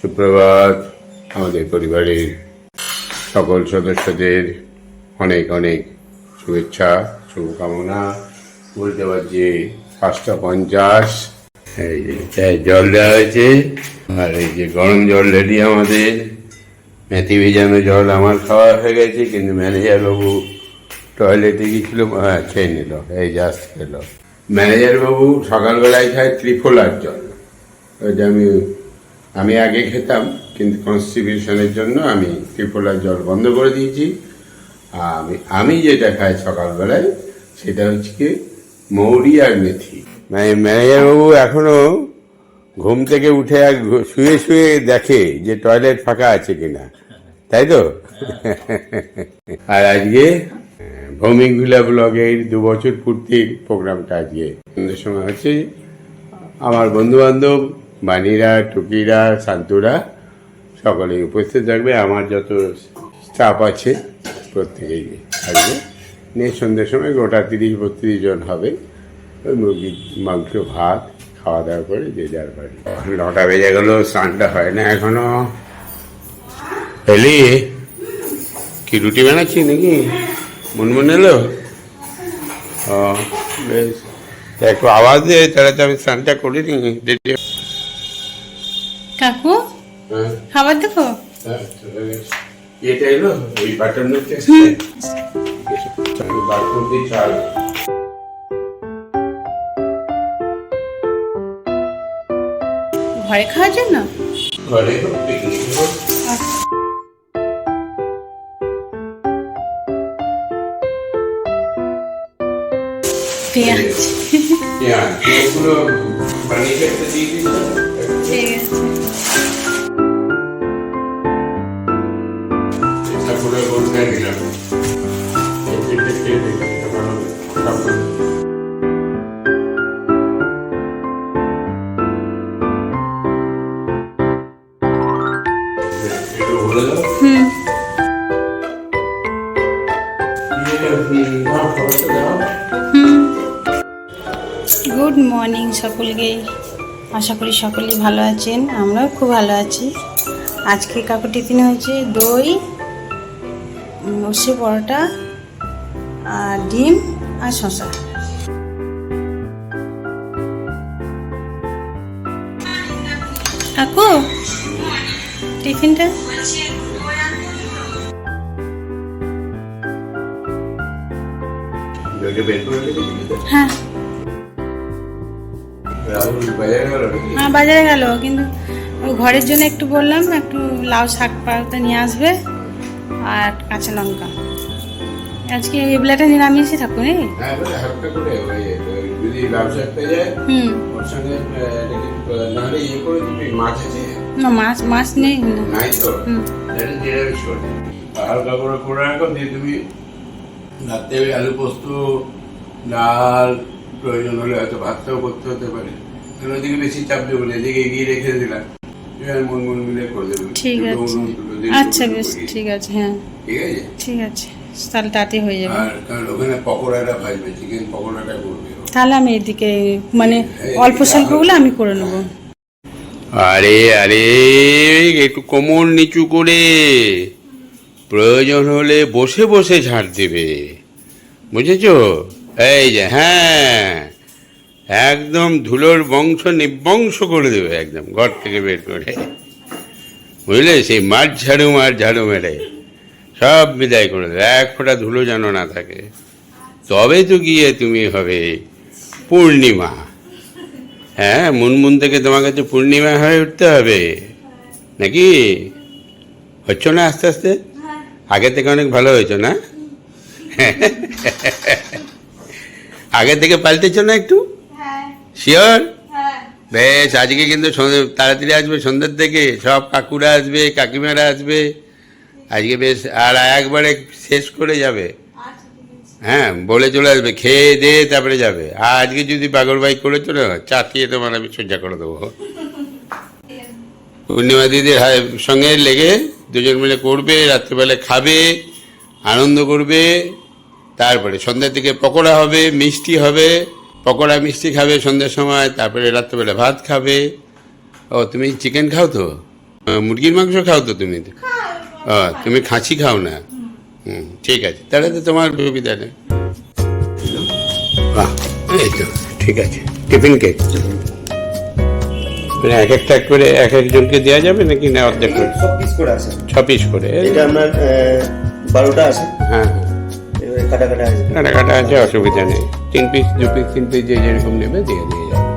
সুপ্রভাত, আমাদের পরিবারের সকল সদস্যদের অনেক অনেক শুভেচ্ছা, শুভকামনা। বলতে পারছি, পাঁচটা পঞ্চাশ, এই যে জল দেওয়া হয়েছে, আর এই যে গরম জল রেডি আমাদের। মেথি ভেজানো জল আমার খাওয়া হয়ে গেছে, কিন্তু ম্যানেজার বাবু টয়লেটে গিয়েছিল হ্যাঁ খেয়ে নিল, এই জাস্ট খেলো। ম্যানেজার বাবু সকালবেলায় খায় ত্রিফলার জল। ওইটা আমি আমি আগে খেতাম কিন্তু কনস্টিটিউশনের জন্য আমি ত্রিফলার জল বন্ধ করে দিয়েছি। আমি আমি যেটা খাই সকালবেলায় সেটা হচ্ছে কি মৌরি আর মেথি। মানে ম্যানেজারবাবু এখনও ঘুম থেকে উঠে আর শুয়ে শুয়ে দেখে যে টয়লেট ফাঁকা আছে কিনা। তাই তো? আর আজকে ভৌমিক ভিলা ব্লগের দু বছর পূর্তির প্রোগ্রামটা আজকে। সময় হচ্ছে আমার বন্ধু বান্ধব বাণীরা, টুকিরা শান্তুরা সকলেই উপস্থিত থাকবে। আমার যত স্টাফ আছে, প্রত্যেকেই থাকবে। নিয়ে সন্ধ্যের সময় গোটা তিরিশ, বত্রিশ জন হবে। ওই মুরগির মাংস, ভাত খাওয়া দাওয়া করে যে যার বাড়ি। নটা বেজে গেল, স্নানটা হয় না এখনও। এলি, কি রুটি বানাচ্ছি নাকি? মুনমুন এলো? ও, বেশ। একটু আওয়াজ দে, তাহলে তো আমি স্নানটা করিনি। দেরি কাকু হ্যাঁ খাবার দেবো হ্যাঁ, তাহলে এটা এলো ওই বাটন নিতে বাটন দিয়ে চাল ঘরে খাওয়ার জন্য ঘরে পিকনিক হোক। পেঁয়াজ পেঁয়াজ এগুলো বানিয়ে একটা দিয়ে দিস গুড মর্নিং সকলকে। আশা করি সকলেই ভালো আছেন আমরাও খুব ভালো আছি। আজকে কাকু টিফিনে হয়েছে দই লস্যি পরোটা আর ডিম আর শশা কাকু টিফিনটা? হ্যাঁ। হ্যাঁ বাজারে গেল কিন্তু ঘরের জন্য একটু বললাম একটু লাউ শাক পাতা নিয়ে আসবে আর কাঁচা লঙ্কা। আজকে এই বেলাটা নিরামিষই থাকুন এই হ্যাঁ, নাহলে ইয়ে না মাছ মাছ নেই। হালকা করে করে রাখো, দিয়ে তুমি আলু পোস্ত, ডাল, প্রয়োজন হলে হয়তো ভাতটাও করতে হতে পারে। তাহলে ওদিকে বেশি চাপ দেবো না এদিকে এগিয়ে রেখে দিলাম। এবার মন মন মিলে করে দেবে। ঠিক আছে। আচ্ছা বেশ ঠিক আছে হ্যাঁ। ঠিক আছে? ঠিক আছে। তাহলে তাতে হয়ে যাবে। আর কারণ ওখানে পকোড়াটা ভাজবে চিকেন পকোড়াটা করবে তাহলে আমি এদিকে মানে অল্প স্বল্পগুলো আমি করে নেব। আরে আরে একটু কোমর নিচু করে। প্রয়োজন হলে বসে বসে ঝাড় দেবে। বুঝেছ? এই যে হ্যাঁ। একদম ধুলোর বংশ নিবংশ করে দেবে একদম ঘর থেকে বের করে। বুঝলে সেই মাঠ ঝাড়ু মাঠ ঝাড়ু মেরে সব বিদায় করে দেবে। এক ফোঁটা ধুলো যেন না থাকে। তবে তো গিয়ে তুমি হবে পূর্ণিমা। হ্যাঁ মুনমুন থেকে তোমার কাছে পূর্ণিমা হয়ে উঠতে হবে। নাকি? হচ্ছ না আস্তে আস্তে? আগে থেকে অনেক ভালো হয়েছ না? আগে থেকে পাল্টেছ না একটু? শিওর বেশ আজকে কিন্তু তাড়াতাড়ি আসবে সন্ধ্যের থেকে। সব কাকুরা আসবে কাকিমারা আসবে। আজকে বেশ আর একবারে শেষ করে যাবে। হ্যাঁ বলে চলে আসবে খেয়ে দিয়ে তারপরে যাবে। আর আজকে যদি পাগল বাইক করেছ না চাটিয়ে তোমার আমি সোজা করে দেবো। পূর্ণিমা দিদির সঙ্গে লেগে দুজন মিলে করবে রাত্রিবেলা খাবে আনন্দ করবে। তারপরে সন্ধ্যার দিকে পকোড়া হবে মিষ্টি হবে। পকোড়া মিষ্টি খাবে সন্ধ্যার সময় তারপরে রাত্রিবেলা ভাত খাবে। ও তুমি চিকেন খাও তো? মুরগির মাংস খাও তো তুমি? ও, তুমি খাঁচি খাও না? হুম ঠিক আছে। তাহলে তো তোমার সুবিধা নেই। বাহ এই তো ঠিক আছে। Tiffin cake? মানে এক একটা করে এক একজনকে দেওয়া যাবে নাকি না অর্ধেক করে? সব পিস করে আছে। ছ পিস করে এটা আপনার বারোটা আছে। হ্যাঁ হ্যাঁ। কাটা কাটা আছে অসুবিধা নেই। তিন পিস দু পিস তিন পিস যে যেরকম নেবে দিয়ে দিয়ে যাবে।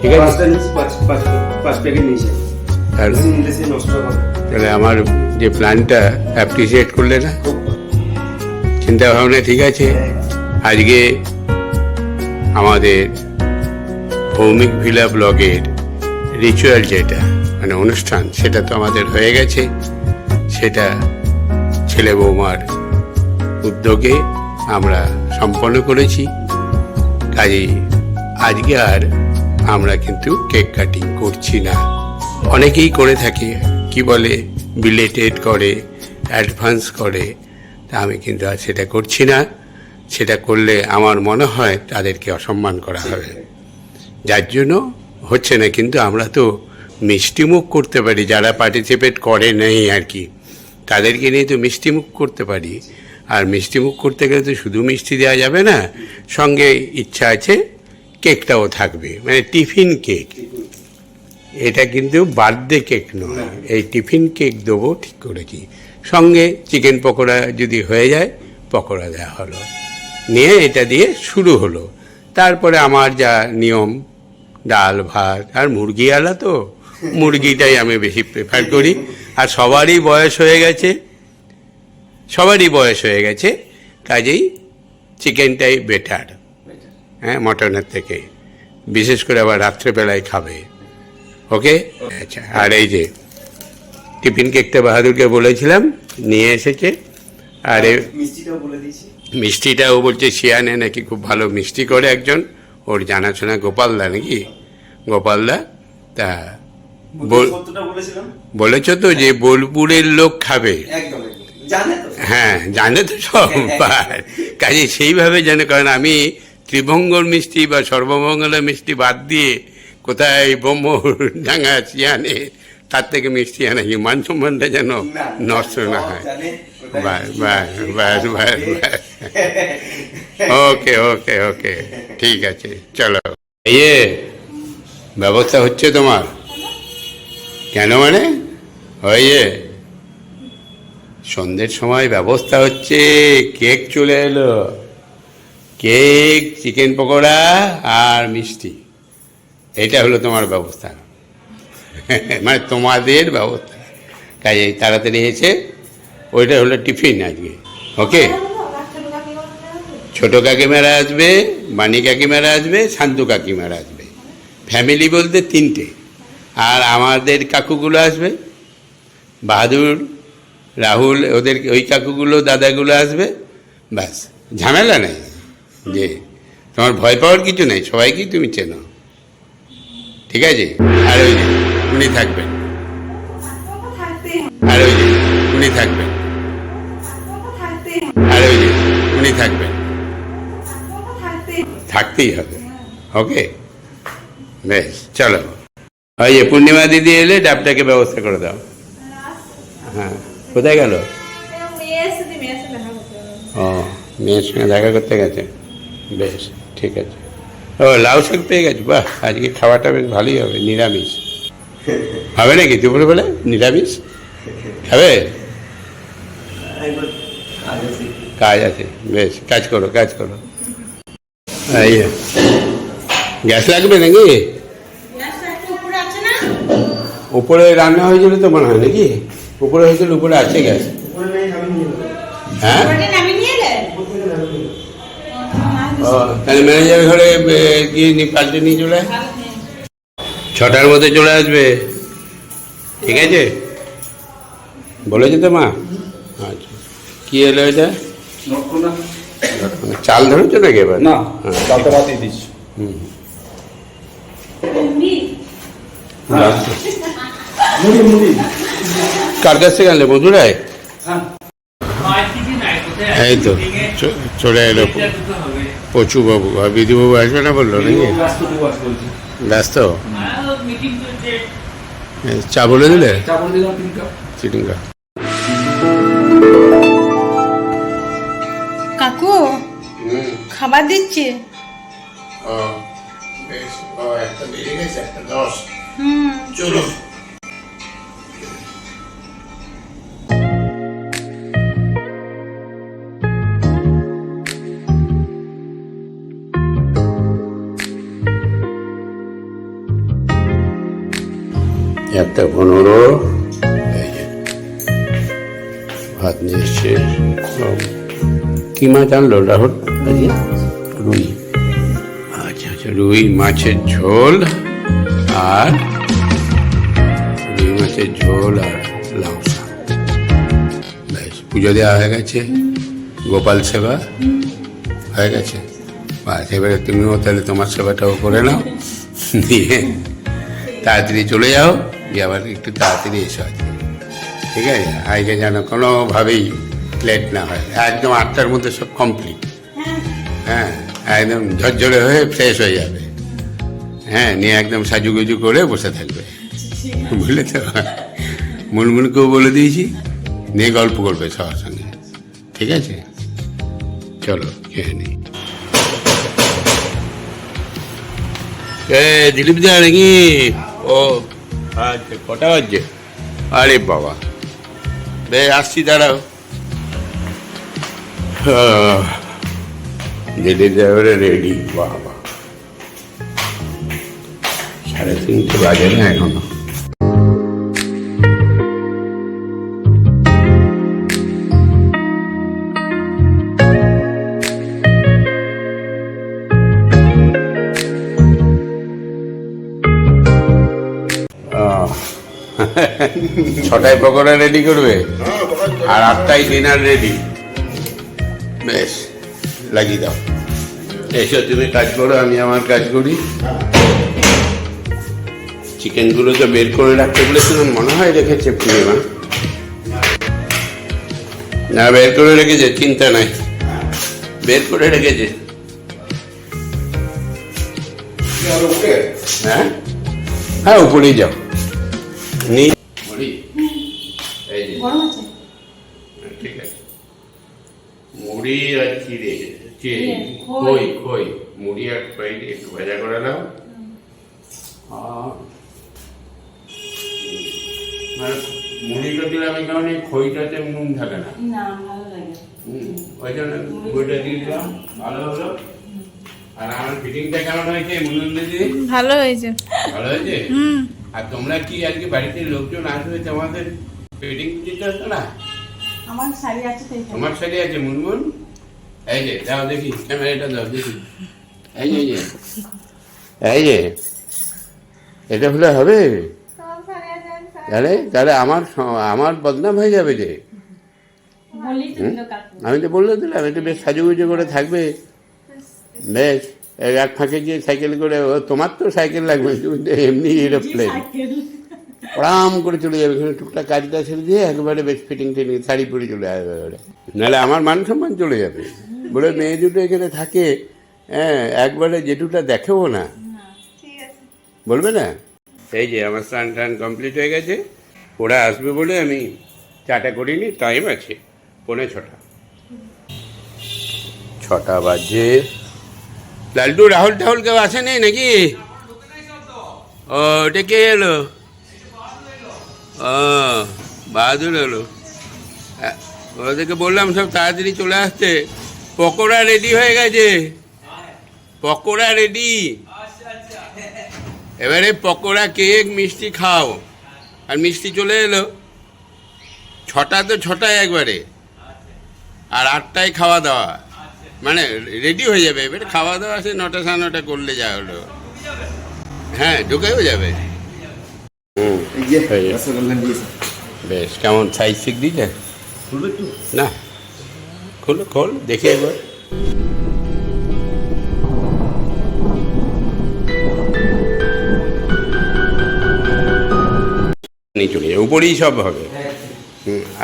ঠিক আছে? তাহলে আমার যে প্ল্যানটা অ্যাপ্রিসিয়েট করলে না? চিন্তা ভাবনা ঠিক আছে? আজকে আমাদের ভৌমিক ভিলা ব্লগের রিচুয়াল যেটা মানে অনুষ্ঠান সেটা তো আমাদের হয়ে গেছে। সেটা ছেলে বৌমার উদ্যোগে আমরা সম্পন্ন করেছি। কাজেই আজকে আর আমরা কিন্তু কেক কাটিং করছি না। অনেকেই করে থাকে, কি বলে বিলেটেড করে অ্যাডভান্স করে। তা আমি কিন্তু আর সেটা করছি না। সেটা করলে আমার মনে হয় তাদেরকে অসম্মান করা হবে। যার জন্য হচ্ছে না, কিন্তু আমরা তো মিষ্টিমুখ করতে পারি, যারা পার্টিসিপেট করে নেই আর কি। তাদেরকে নিয়ে তো মিষ্টিমুখ করতে পারি। আর মিষ্টিমুখ করতে গেলে তো শুধু মিষ্টি দেওয়া যাবে না, সঙ্গে ইচ্ছা আছে কেকটাও থাকবে। মানে টিফিন কেক। এটা কিন্তু বার্থডে কেক নয়, এই টিফিন কেক দেবো ঠিক করেছি সঙ্গে চিকেন পকোড়া যদি হয়ে যায়, পকোড়া দেওয়া হলো। নিয়ে এটা দিয়ে শুরু হলো। তারপরে আমার যা নিয়ম, ডাল, ভাত আর মুরগি আলা তো, মুরগিটাই আমি বেশি প্রেফার করি। আর সবারই বয়স হয়ে গেছে। সবারই বয়স হয়ে গেছে। কাজেই চিকেনটাই বেটার হ্যাঁ মটনের থেকে। বিশেষ করে আবার রাত্রেবেলায় খাবে। ওকে? আচ্ছা আর এই যে টিফিন কেকটা বাহাদুরকে বলেছিলাম নিয়ে এসেছে। আর মিষ্টিটা ও বলছে শিয়ানে নাকি খুব ভালো মিষ্টি করে একজন। ওর জানাশোনা গোপালদা নাকি? গোপালদা? তা বলেছ তো যে বোলপুরের লোক খাবে। হ্যাঁ জানে তো সব। কাজে সেইভাবে জানে কারণ আমি ত্রিভঙ্গর মিষ্টি বা সর্বমঙ্গলা মিষ্টি বাদ দিয়ে কোথায় ব্রহ্ম ডাঙ্গা চিয়ানে তার থেকে মিষ্টি আনাই মান সম্মানটা যেন নষ্ট না হয়। জানে বাস বাস বাস বাস বাস ওকে ওকে ওকে। ঠিক আছে চলো। ইয়ে ব্যবস্থা হচ্ছে তোমার? কেন মানে? ওই যে সন্ধ্যের সময় ব্যবস্থা হচ্ছে, কেক চলে এলো। কেক, চিকেন পকোড়া আর মিষ্টি। এটা হলো তোমার ব্যবস্থা। মানে তোমাদের ব্যবস্থা। কাজে তাড়াতাড়ি এসে ওইটা হলো টিফিন আজকে। ওকে? ছোট কাকিমারা আসবে, বাণী কাকিমারা আসবে, শান্তু কাকিমারা আসবে। ফ্যামিলি বলতে তিনটে। আর আমাদের কাকুগুলো আসবে? বাহাদুর, রাহুল, ওদের ওই কাকুগুলো, দাদাগুলো আসবে? ব্যাস, ঝামেলা নেই। যে তোমার ভয় পাওয়ার কিছু নেই, সবাইকেই তুমি চেনো। ঠিক আছে? আর ওই যে, উনি থাকবেন। আর ওই যে, উনি থাকবেন। আর ওই যে, উনি থাকবেন। থাকতেই হবে। ওকে? বেশ, চলো। ওই যে পূর্ণিমা দিদি এলে ডাবটাকে ব্যবস্থা করে দাও। হ্যাঁ কোথায় গেল? ও, মেয়ের সঙ্গে দেখা করতে গেছে। বেশ, ঠিক আছে। ও, লাউ শাক পেয়ে গেছো? বাহ, আজকে খাওয়াটা বেশ ভালোই হবে, নিরামিষ। হবে নাকি দুপুরবেলা? নিরামিষ? খাবে? কাজ আছে, বেশ, কাজ করো কাজ করো। গ্যাস লাগবে নাকি? উপরে রান্না হয়েছিল তো মনে হয় নাকি? উপরে হয়েছিল উপরে আছে গ্যাস। হ্যাঁ। ও তাহলে ম্যানেজার ঘরে গিয়ে পাল্টে নিয়ে চলে ছটার মধ্যে চলে আসবে। ঠিক আছে? বলেছে তো মা? আচ্ছা। কি এলো এটা? চাল ধরেছো নাকি এবার? না হ্যাঁ। চালটা বাতিয়ে দিচ্ছি। মুড়ি মুড়ি। কার কাছ থেকে আনলে? মধুরায় এই তো চ- চলে এলো পচু বাবু আর বিধুবাবু আসবে না বলল নাকি? ব্যস্ত ব্যস্ত? এ, চা বলে দিলে? কাকু খাবার দিচ্ছে? ও বেশ ও একটা বেড়ে গেছে একটা দশ। চলো একটা পনেরো ভাত নিয়ে এসছে সব। কি মাছ আনলো রাহুল? রুই। আচ্ছা আচ্ছা রুই মাছের ঝোল আর রুই মাছের ঝোল আর লাউ বেশ পুজো দেওয়া হয়ে গেছে। গোপাল সেবা হয়ে গেছে। বাস এবারে তুমিও তাহলে তোমার সেবাটাও করে নাও। দিয়ে তাড়াতাড়ি চলে যাও। দিয়ে আবার একটু তাড়াতাড়ি এসো। আজকে ঠিক আছে? আজকে যেন কোনোভাবেই লেট না হয়। একদম আটটার মধ্যে সব কমপ্লিট হ্যাঁ? একদম ঝরঝরে হয়ে ফ্রেশ হয়ে যাবে। হ্যাঁ? নিয়ে একদম সাজুগুজু করে বসে থাকবে। বুঝলে তো মুনমুনকেও বলে দিয়েছি, নিয়ে গল্প করবে সবার সঙ্গে। ঠিক আছে? চলো, খেয়ে নিই দিলীপ দা নাকি? ও আচ্ছা কটা বাজছে আরে বাবা। বেশ আসছি দাঁড়াও। আহ, দিলীপ রেডি বাবা। সাড়ে তিনটে বাজে না এখনও? ছটায় পকোড়া রেডি করবে? আর আটটায় ডিনার রেডি বেশ লাগিয়ে দাও। এসো তুমি কাজ করো আমি আমার কাজ করি। চিকেনগুলো তো বের করে রাখতে বলেছিলাম মনে হয় রেখেছে পূর্ণিমা। না বের করে রেখেছে চিন্তা নাই। বের করে রেখেছে। হ্যাঁ? হ্যাঁ উপরেই যাও। নি মুড়ি আর কি ইয়ে, খই। খই মুড়ি আর খই একটু ভাজা করে আর মানে মুড়িটা দিলাম এই কারণে খইটাতে নুন থাকে না। না ভালো লাগে। হুম, ওই জন্য খইটা দিয়ে দিলাম ভালো হলো। আর আমার ফিটিংটা কেমন হয়েছে মুনুন দিদি? ভালো হয়েছে। ভালো হয়েছে? আর তোমরা কি আজকে বাড়িতে লোকজন আসবে তোমাদের ফিটিং দিতে হতো না? আমার শাড়ি আছে। তোমার সাথে আছে মুনমুন। এই যে দাও দেখি ক্যামেরাটা দাও দেখি। এই যে এই যে। এটা হলে হবে? তাহলে তাহলে আমার আমার বদনাম হয়ে যাবে যে। বলি তো দিল আমি তো বলে দিলাম এটা বেশ সাজুগুজু করে থাকবে। বেশ এক ফাঁকে গিয়ে সাইকেল করে ও তোমার তো সাইকেল লাগবে তুমি এমনি এরোপ্লেন। আরাম করে চলে যাবে, এখানে টুকটাক কাজটা ছেড়ে দিয়ে একবারে বেশ ফিটিং টিটিং শাড়ি পরে চলে আসবে এবারে। নাহলে আমার মান সম্মান চলে যাবে। বলে মেয়ে দুটো এখানে থাকে হ্যাঁ একবারে যেটুটা দেখেও না। বলবে না? এই যে আমার স্নান টান কমপ্লিট হয়ে গেছে, ওরা আসবে বলে আমি চাটা করিনি টাইম আছে, পৌনে ছটা। ছটা বাজে। লালটু, রাহুল টাহুল কেউ আসেনি নাকি? ও ওটা কে এলো? বাহাদুর হলো। ওদেরকে বললাম, সব তাড়াতাড়ি চলে আসতে। পকোড়া রেডি হয়ে গেছে। পকোড়া রেডি এবারে পকোড়া কেক মিষ্টি খাও। আর মিষ্টি চলে এলো। ছটা তো ছটায় একবারে। আর আটটায় খাওয়া দাওয়া। মানে রেডি হয়ে যাবে। এবারে খাওয়া দাওয়া সে নটা সাড়ে নটা করলে যা হলো। হ্যাঁ ঢুকেও যাবে। হুম। বেশ কেমন সাইজ ঠিক দিয়েছে? না। খোলো খোল দেখি একবার। নিয়ে চলে যাবে উপরেই সব হবে।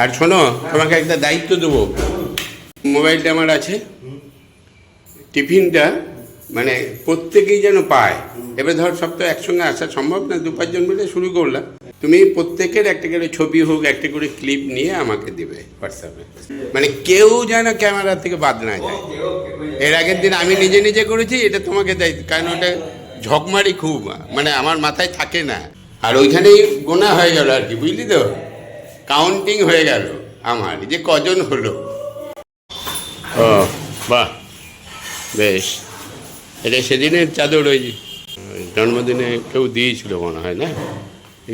আর শোনো তোমাকে একটা দায়িত্ব দেবো। মোবাইলটা আমার আছে। টিফিনটা মানে প্রত্যেকেই যেন পায়। এবার ধর সব তো একসঙ্গে আসা সম্ভব না দু পাঁচজন মিলে শুরু করলাম। তুমি প্রত্যেকের একটা করে ছবি হোক, একটা করে ক্লিপ নিয়ে আমাকে দেবে হোয়াটসঅ্যাপে মানে কেউ যেন ক্যামেরা থেকে বাদ না যায়। এর আগের দিন আমি নিজে নিজে করেছি, এটা তোমাকে দেয়। কারণ ওটা ঝকমারি খুব মানে আমার মাথায় থাকে না। আর ওইখানেই গোনা হয়ে গেল আর কি, বুঝলি তো? কাউন্টিং হয়ে গেল আমার, যে কজন হলো। ও, বাহ, বেশ। এটা সেদিনের চাদর ওই জন্মদিনে কেউ দিয়েছিল মনে হয়, না?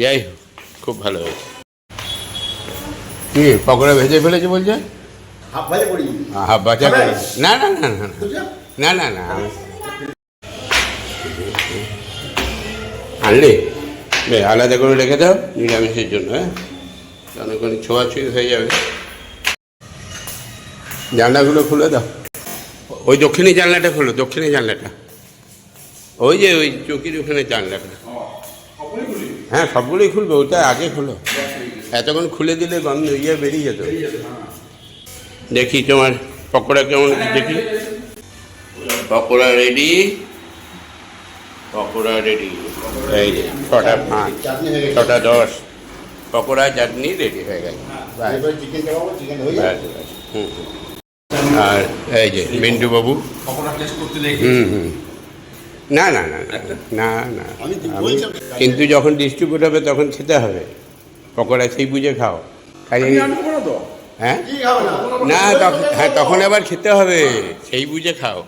যাই হোক। খুব ভালো হয়েছে। কি পকোড়া ভেজে ফেলেছে বলছে? হাফ ভাজা হ্যাঁ, করি। না না না না না। না না আনলি? বেশ আলাদা করে রেখে দাও নিরামিষের জন্য হ্যাঁ? অনেকক্ষণ ছোঁয়াছুঁই হয়ে যাবে। জানলাগুলো খুলে দাও। ওই দক্ষিণে জানলাটা খোলো দক্ষিণে জানলাটা। ওই যে ওই চৌকির ওখানে জানলাটা। হ্যাঁ সবগুলোই খুলবে ওটা আগে খুলো। এতক্ষণ খুলে দিলে গন্ধ ইয়ে বেরিয়ে যেত। দেখি তোমার পকোড়া কেমন দেখি। পকোড়া রেডি। পকোড়া রেডি। এই যে ছটা পাঁচ হয়ে ছটা দশ। পকোড়া চাটনি রেডি হয়ে গেছে। হয়ে। আর এই যে মিন্টু বাবু হুম হুম। না না না না, না। কিন্তু যখন ডিস্ট্রিবিউট হবে তখন খেতে হবে। পকোড়া সেই বুঝে খাও। কাজে হ্যাঁ? না? না তখন হ্যাঁ তখন আবার খেতে হবে। সেই বুঝে খাও।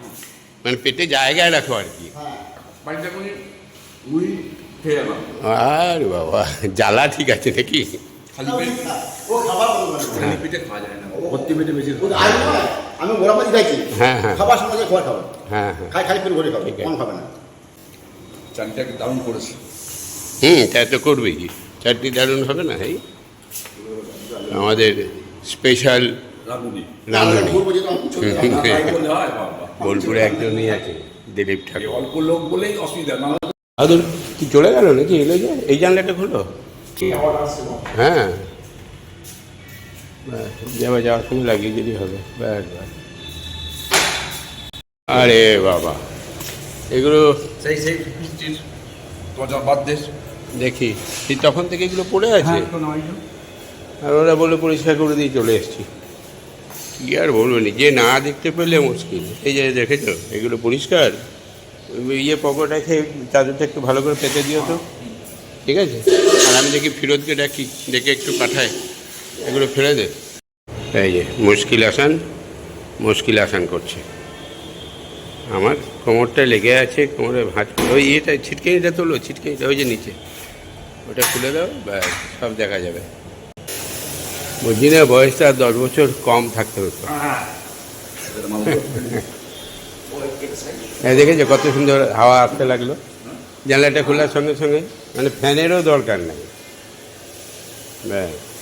মানে পেটে জায়গায় রাখো আর কি। আর বাবা জ্বালা ঠিক আছে নাকি? খালি পেট খাওয়া যায় না। ভর্তি পেটে বেশি আমি গোড়াপাতি খাইছি হ্যাঁ, হ্যাঁ। খাবার সময় খাবার খাবে। হ্যাঁ হ্যাঁ। খাই খালি পেট ভরে খাবে। কম খাবে না। চাটনিটাকে দারুণ করেছে। হুম তা তো করবেই কি? চারটি দারুণ হবে না এই আমাদের স্পেশাল রাঁধুনি। তাই হয়। বোলপুরে একজনই আছে দিলীপ ঠাকুর। অল্প লোক বলেই অসুবিধা না আদর কি চলে গেল নাকি? এলো যে এই জানলাটা খুলো। হ্যাঁ। যাওয়া যাওয়ার সময় লাগিয়ে দিলেই হবে ব্যাস ব্যাস। আরে বাবা। এগুলো সেই সেই বৃষ্টির দরজা বাদ দেশ দেখি সেই তখন থেকে এগুলো পড়ে আছে? হ্যাঁ আর ওরা বলে পরিষ্কার করে দিয়ে চলে এসেছি। কি আর বলব নি যে না দেখতে পেলে মুশকিল। এই যে দেখেছ এগুলো পরিষ্কার? ইয়ে পকোটা খেয়ে চাদরটা একটু ভালো করে পেতে দিও তো। ঠিক আছে? আর আমি দেখি ফিরোজকে ডাকি ডেকে একটু পাঠায়। এগুলো ফেলে দে। এই যে, মুশকিল আসান মুশকিল আসান করছে। আমার কোমরটা লেগে আছে, কোমরে ভাঁজ ওই ইয়েটা, ছিটকেনিটা তোলো, ছিটকেনিটা ওই যে নিচে। ওটা খুলে দাও, ব্যাস, সব দেখা যাবে। বুঝি না, বয়সটা দশ বছর কম থাকতে হতো। হ্যাঁ দেখেছ কত সুন্দর হাওয়া আসতে লাগল? জানলাটা খোলার সঙ্গে সঙ্গে মানে ফ্যানেরও দরকার নেই। ব্যাস।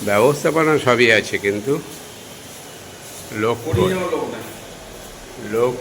ব্যবস্থাপনা সবই আছে কিন্তু লোক লোক